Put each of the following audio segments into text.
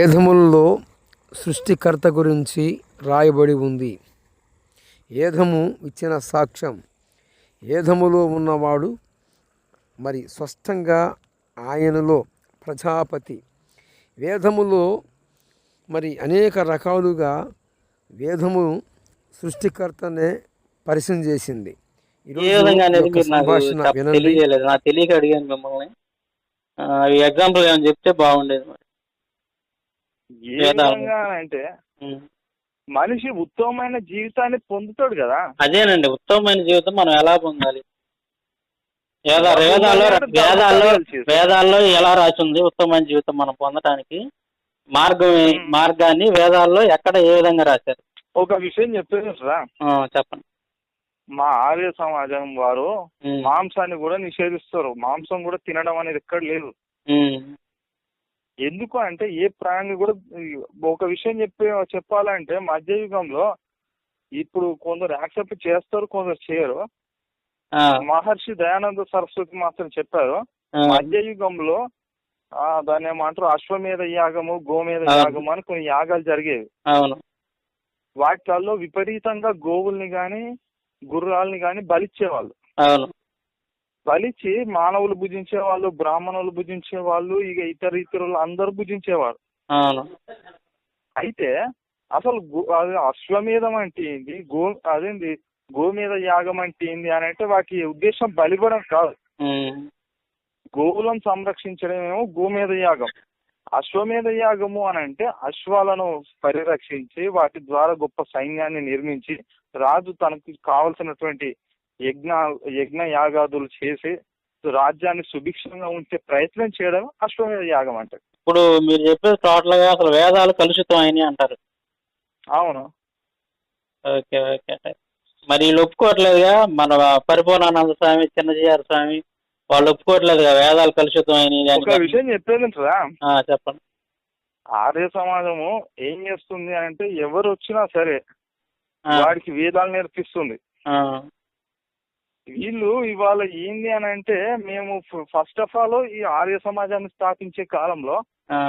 వేదములలో సృష్టికర్త గురించి రాయబడి ఉంది. ఏదము ఇచ్చిన సాక్ష్యం? ఏదములో ఉన్నవాడు? మరి స్పష్టంగా ఆయనలో ప్రజాపతి. వేదములో మరి అనేక రకాలుగా వేదము సృష్టికర్తనే పరిచయం చేసింది. సంభాషణ వినండి. తెలియక అడిగాను మిమ్మల్ని. ఎగ్జాంపుల్ ఏమైనా చెప్తే బాగుండేది ఏ. విధంగా అంటే. మనిషి ఉత్తమమైన జీవితాన్ని పొందుతాడు కదా అదేనండి ఉత్తమమైన జీవితం మనం ఎలా పొందాలి వేదాల్లో వేదాల్లో ఎలా రాసింది ఉత్తమమైన జీవితం మనం పొందడానికి మార్గం. మార్గాన్ని వేదాల్లో ఎక్కడ ఏ విధంగా రాశారు ఒక విషయం చెప్పేదా చెప్పండి మా ఆర్య సమాజం వారు. మాంసాన్ని కూడా నిషేధిస్తారు మాంసం కూడా తినడం అనేది ఎక్కడ లేదు. ఎందుకు అంటే ఏ ప్రాణి కూడా ఒక విషయం చెప్పే చెప్పాలంటే మధ్యయుగంలో ఇప్పుడు కొందరు యాక్సెప్ట్ చేస్తారు కొందరు చేయరు. మహర్షి దయానంద సరస్వతి మాత్రం చెప్పారు. మధ్యయుగంలో ఆ దాన్ని ఏమంటారు? అశ్వమేధ యాగము గోమేధ. యాగము అని కొన్ని యాగాలు జరిగేవి. వాటిల్లో విపరీతంగా గోవుల్ని గాని గుర్రాలని గాని బలిచ్చేవాళ్ళు. బలిచ్చి మానవులు భుజించే వాళ్ళు బ్రాహ్మణులు భుజించే వాళ్ళు ఇక ఇతర ఇతరులు అందరూ భుజించేవారు. అయితే అసలు అది అశ్వమేధం అంటే ఏంది? గో అదేంది? గోమేధ యాగం అంటే ఏంది అని అంటే వాటి ఉద్దేశం బలివ్వడం కాదు. గోవులను సంరక్షించడమేమో గోమేధ యాగం. అశ్వమేధ యాగము అని అంటే అశ్వాలను పరిరక్షించి వాటి ద్వారా గొప్ప సైన్యాన్ని నిర్మించి రాజు తనకు కావలసినటువంటి యజ్ఞ యజ్ఞ యాగాదులు చేసి రాజ్యాన్ని సుభిక్షంగా ఉంచే ప్రయత్నం చేయడం అశ్వమేధ యాగం అంటే ఇప్పుడు మీరు చెప్పేది టోటల్గా అసలు వేదాలు కలుషితం అయినాయి అంటారు. అవును. ఓకే ఓకే మరి వీళ్ళు ఒప్పుకోవట్లేదుగా? మన పరిపూర్ణానంద స్వామి చిన్నజీఆర్ స్వామి వాళ్ళు ఒప్పుకోవట్లేదుగా? వేదాలు కలుషితం అయినాయి. ఒక విషయం చెప్పేది చెప్పండి. ఆర్య సమాజము ఏం చేస్తుంది అని అంటే ఎవరు వచ్చినా సరే వాడికి వేదాలు నేర్పిస్తుంది. వీళ్ళు ఇవాళ ఏంది అని అంటే మేము ఫస్ట్ ఆఫ్ ఆల్ ఈ ఆర్య సమాజాన్ని స్థాపించే కాలంలో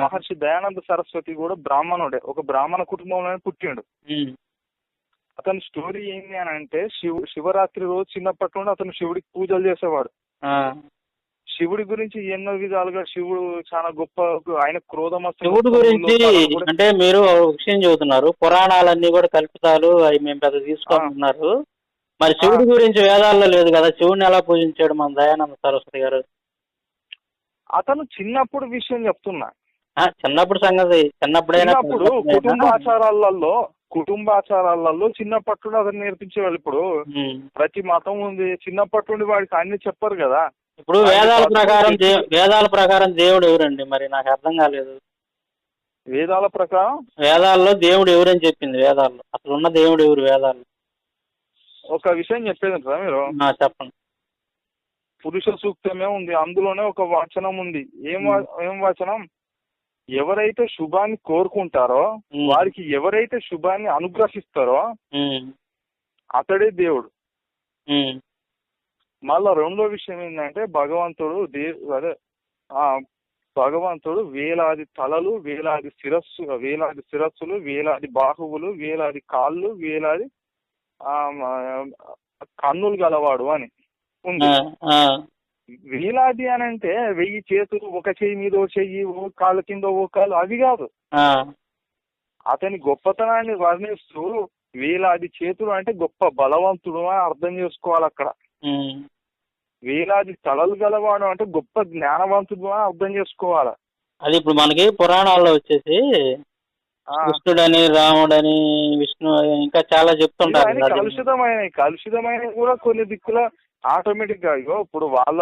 మహర్షి దయానంద సరస్వతి కూడా బ్రాహ్మణుడే. ఒక బ్రాహ్మణ కుటుంబంలోనే పుట్టిండు. అతని స్టోరీ ఏంది అని అంటే శివ శివరాత్రి రోజు చిన్నప్పటి నుండి అతను శివుడికి పూజలు చేసేవాడు. శివుడి గురించి ఎన్నో విధాలుగా శివుడు చాలా గొప్ప ఆయన క్రోధం శివుడి గురించి అంటే మీరు విషయం చెబుతున్నారు. పురాణాలన్నీ కూడా కల్పితాలు అవి మేము పెద్ద తీసుకుంటున్నారు మరి శివుడి గురించి వేదాల్లో లేదు కదా. శివుడిని ఎలా పూజించాడు మన దయానంద సరస్వతి గారు? అతను చిన్నప్పుడు విషయం చెప్తున్నా. చిన్నప్పుడు సంగతి. చిన్నప్పుడైనా చిన్నప్పుడు కుటుంబాచారాలలో కుటుంబాచారాలలో చిన్నప్పటి నుండి అతను నేర్పించేవాళ్ళు. ఇప్పుడు. ప్రతి మతం ఉంది. చిన్నప్పటి నుండి వాడికి అన్ని చెప్పరు కదా. ఇప్పుడు వేదాల ప్రకారం వేదాల ప్రకారం దేవుడు ఎవరండి? మరి నాకు అర్థం కాలేదు. వేదాల ప్రకారం? వేదాల్లో దేవుడు ఎవరని చెప్పింది వేదాల్లో? అసలు ఉన్న దేవుడు ఎవరు వేదాల్లో? ఒక విషయం చెప్పేది కదా మీరు చెప్పండి. పురుష సూక్తమే ఉంది. అందులోనే ఒక వచనం ఉంది. ఏం ఏం వచనం? ఎవరైతే శుభాన్ని కోరుకుంటారో. వారికి ఎవరైతే శుభాన్ని అనుగ్రహిస్తారో అతడే దేవుడు. మళ్ళా రెండో విషయం ఏంటంటే భగవంతుడు దే అదే ఆ భగవంతుడు వేలాది తలలు వేలాది శిరస్సు వేలాది శిరస్సులు వేలాది బాహువులు వేలాది కాళ్ళు వేలాది కన్నులు గలవాడు అని ఉంది. వేలాది అని అంటే వెయ్యి చేతులు ఒక చెయ్యి మీద ఓ చెయ్యి ఓ కాళ్ళ కింద ఓ కాళ్ళు అవి కాదు. అతని గొప్పతనాన్ని వర్ణిస్తూ వేలాది చేతులు అంటే గొప్ప బలవంతుడు అని అర్థం చేసుకోవాలి అక్కడ. వేలాది తలలు గలవాడు అంటే గొప్ప జ్ఞానవంతుడు అని అర్థం చేసుకోవాలి. అది ఇప్పుడు మనకి పురాణాల్లో వచ్చేసి కృష్ణుడని రాముడని విష్ణు ఇంకా చాలా చెప్తుంటారు. కలుషితమైనవి. కలుషితమైనవి కూడా కొన్ని దిక్కుల ఆటోమేటిక్గా ఇగో ఇప్పుడు వాళ్ళ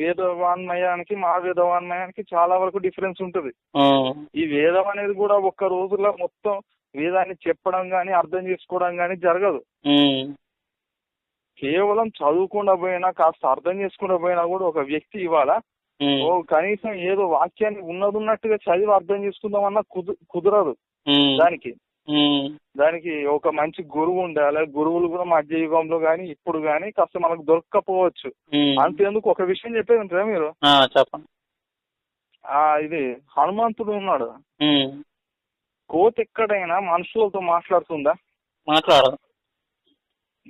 వేదవాన్మయానికి మా వేదవాన్మయానికి చాలా వరకు డిఫరెన్స్ ఉంటుంది. ఈ వేదం అనేది కూడా ఒక్క రోజులో మొత్తం వేదాన్ని చెప్పడం కానీ అర్థం చేసుకోవడం కానీ జరగదు. కేవలం చదువుకుండా పోయినా కాస్త అర్థం చేసుకుండా పోయినా కూడా ఒక వ్యక్తి ఇవాళ ఓ కనీసం ఏదో వాక్యాన్ని ఉన్నది ఉన్నట్టుగా చదివి అర్థం చేసుకుందామన్నా కుదు కుదరదు. దానికి. దానికి ఒక మంచి గురువు ఉండాలి. గురువులు కూడా మధ్య యుగంలో కానీ ఇప్పుడు కానీ కాస్త మనకు దొరకకపోవచ్చు. అంతేందుకు ఒక విషయం చెప్పేది ఉంటారా మీరు? చెప్పండి. ఆ ఇది హనుమంతుడు ఉన్నాడు. కోతి ఎక్కడైనా మనుషులతో మాట్లాడుతుందా? మాట్లాడదు.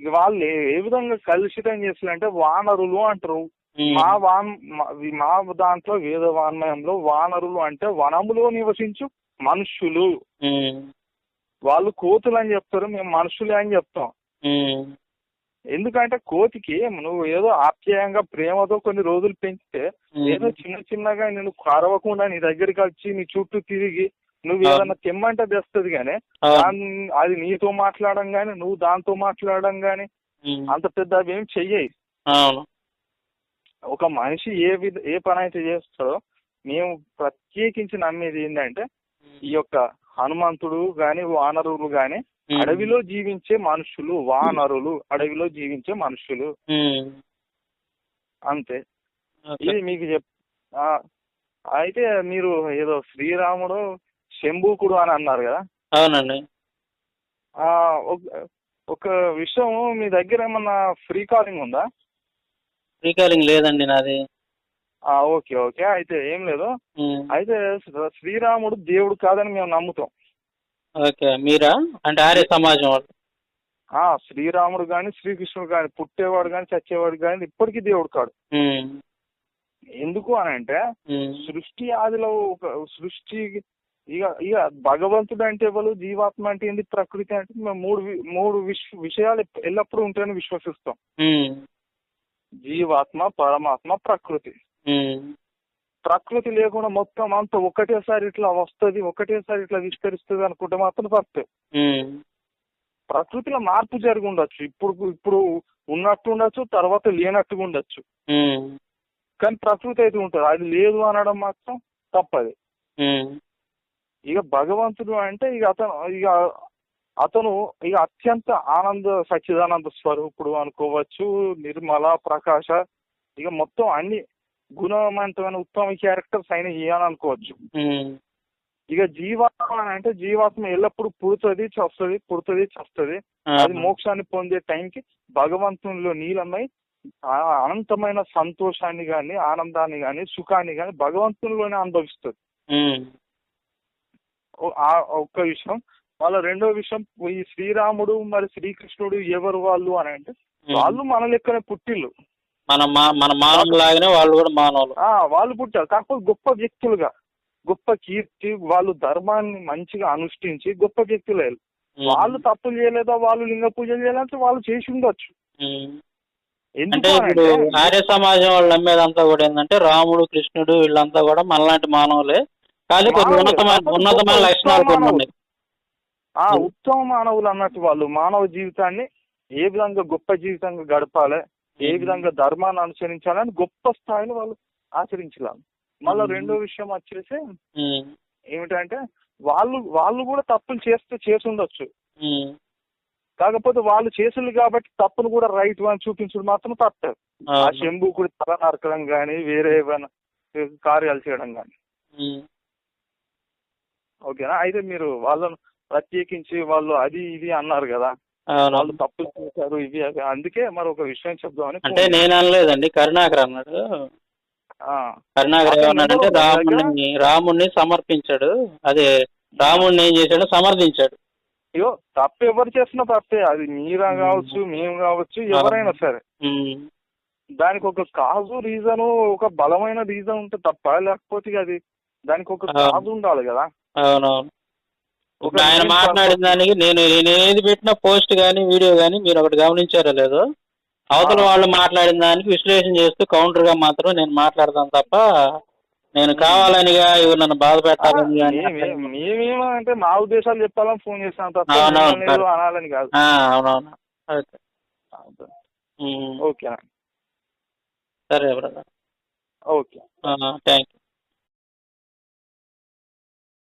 వాళ్ళు ఏ- విధంగా కలుషితం చేస్తారంటే వానరులు అంటారు. మా వాన్ మా- మా దాంట్లో వేద వాన్మయంలో వానరులు అంటే వనములో నివసించు మనుషులు. వాళ్ళు కోతులు అని చెప్తారు మేము మనుషులే అని చెప్తాం. ఎందుకంటే కోతికి నువ్వు ఏదో ఆప్యాయంగా ప్రేమతో కొన్ని రోజులు పెంచితే. ఏదో చిన్న చిన్నగా నేను కరవకుండా నీ దగ్గరికి వచ్చి నీ చుట్టూ తిరిగి నువ్వు. ఏదన్నా తెమ్మంటే తెస్తుంది కానీ అది నీతో మాట్లాడడం కానీ నువ్వు దాంతో మాట్లాడడం కానీ ఉమ్. అంత పెద్ద అవి ఏం చెయ్యయి అవును ఒక మనిషి ఏ విధ ఏ పని అయితే చేస్తాడో మేము ప్రత్యేకించి నమ్మేది ఏంటంటే ఈ యొక్క హనుమంతుడు గాని వానరులు గాని. అడవిలో జీవించే మనుషులు వానరులు అడవిలో జీవించే మనుషులు. అంతే. ఇది మీకు చెప్ అయితే మీరు ఏదో శ్రీరాముడు శంభూకుడు అని అన్నారు కదా అవునండి ఒక- ఒక విషయం మీ దగ్గర ఏమన్నా ఫ్రీ కాలింగ్ ఉందా రీకాలింగ్ లేదండి నాది ఓకే ఓకే అయితే ఏం లేదు. అయితే శ్రీ- శ్రీరాముడు దేవుడు కాదని మేము నమ్ముతాం ఓకే మీరా అంటే ఆర్య సమాజం వాళ్ళు ఆ శ్రీరాముడు కానీ శ్రీకృష్ణుడు కానీ పుట్టేవాడు కానీ చచ్చేవాడు కానీ ఇప్పటికీ దేవుడు కాడు. ఎందుకు అని అంటే. సృష్టి ఆదిలో ఒక సృష్టి ఇక ఇక భగవంతుడు అంటే ఎవరు జీవాత్మ అంటే ఏంది ప్రకృతి అంటే మేము మూడు మూడు విష- విషయాలు ఎల్లప్పుడూ ఉంటాయని విశ్వసిస్తాం. జీవాత్మ పరమాత్మ ప్రకృతి. ప్రకృతి లేకుండా మొత్తం అంతా ఒకటేసారి ఇట్లా వస్తుంది ఒకటేసారి ఇట్లా విస్తరిస్తుంది అనుకుంటే మాత్రం తప్పే. ప్రకృతిలో మార్పు జరిగి ఉండొచ్చు ఇప్పుడు ఇప్పుడు ఉన్నట్టు ఉండొచ్చు తర్వాత లేనట్టుగా ఉండొచ్చు. కానీ ప్రకృతి అయితే ఉంటుంది అది లేదు అనడం మాత్రం తప్పది. ఇక భగవంతుడు అంటే ఇక అతను ఇక అతను ఇక అత్యంత ఆనంద సచ్చిదానంద స్వరూపుడు అనుకోవచ్చు నిర్మల ప్రకాశ ఇక మొత్తం అన్ని గుణవంతమైన ఉత్తమ ఇయ్యాలని అనుకోవచ్చు ఉమ్. ఇక జీవాత్మ అని అంటే జీవాత్మ ఎల్లప్పుడూ పుడుతుంది చస్తుంది పుడుతుంది చస్తుంది. అది మోక్షాన్ని పొందే టైంకి భగవంతునిలో నీలమై అనంతమైన సంతోషాన్ని గాని ఆనందాన్ని గాని సుఖాన్ని గాని భగవంతునిలోనే అనుభవిస్తుంది. ఒక్క విషయం. వాళ్ళ రెండో విషయం ఈ శ్రీరాముడు మరి శ్రీకృష్ణుడు ఎవరు వాళ్ళు అని అంటే వాళ్ళు మన లెక్కనే పుట్టిల్లు. మన మా- మన మానవులు లాగానే వాళ్ళు కూడా మానవులు. వాళ్ళు పుట్టారు. కాకపోతే గొప్ప వ్యక్తులుగా గొప్ప కీర్తి వాళ్ళు ధర్మాన్ని మంచిగా అనుష్ఠించి గొప్ప వ్యక్తులు. వాళ్ళు తప్పులు చేయలేదా వాళ్ళు లింగ పూజలు చేయాలంటే వాళ్ళు చేసి ఉండొచ్చు. అంటే ఇప్పుడు ఆర్య సమాజం వాళ్ళు నమ్మేదంతా కూడా ఏంటంటే రాముడు కృష్ణుడు వీళ్ళంతా కూడా మనలాంటి మానవులే. కానీ కొన్ని ఉన్నతమైన ఉన్నతమైన లక్షణాలు కొన్ని. ఉన్నాయి. ఆ ఉత్తమ మానవులు అన్నట్టు వాళ్ళు మానవ జీవితాన్ని ఏ విధంగా గొప్ప జీవితంగా గడపాలి ఏ విధంగా ధర్మాన్ని అనుసరించాలని గొప్ప స్థాయిలో వాళ్ళు ఆచరించాలి మళ్ళీ. రెండో విషయం వచ్చేసి. ఏమిటంటే వాళ్ళు వాళ్ళు కూడా తప్పులు చేస్తే చేసి ఉండొచ్చు. కాకపోతే వాళ్ళు చేసింది కాబట్టి తప్పును కూడా రైట్ అని చూపించడం మాత్రం తప్పదు ఆ. శంభు కూడా తల నరకడం కానీ వేరే ఏమైనా కార్యాలు చేయడం కానీ. ఓకేనా అయితే మీరు వాళ్ళను ప్రత్యేకించి వాళ్ళు అది ఇది అన్నారు కదా వాళ్ళు తప్పులు చేశారు ఇవి అవి. అందుకే మరి ఒక విషయం చెప్దామని అంటే నేను అనలేదండి. కరుణాకర్ అన్నాడు. ఆ, కరుణాకర్ ఏమన్నాడంటే రాముడిని రాముడిని సమర్పించాడు. అదే రాముడిని ఏం చేశాడు సమర్థించాడు. అయ్యో తప్పు ఎవరు చేసినా తప్పే. అది మీరా కావచ్చు మేము కావచ్చు ఎవరైనా సరే. దానికి ఒక కాజు రీజన్ ఒక బలమైన రీజన్ ఉంటే తప్ప లేకపోతే అది దానికి ఒక. కాజు ఉండాలి కదా. అవునవును. ఇప్పుడు ఆయన మాట్లాడిన దానికి నేను నేను ఏది పెట్టిన పోస్ట్ కానీ వీడియో కానీ మీరు ఒకటి గమనించారో లేదో అవతల. వాళ్ళు మాట్లాడిన దానికి విశ్లేషణ చేస్తూ counter గా మాత్రం నేను మాట్లాడతాను తప్ప నేను కావాలనిగా ఇవి నన్ను బాధ పెట్టాలని మేమేమో అంటే మా ఉద్దేశాలు చెప్పాలని ఫోన్ చేస్తాను తప్ప అవునవును. అనాలని కాదు. అవునవును. ఓకే. సరే బ్రదర్. ఓకే. Thank you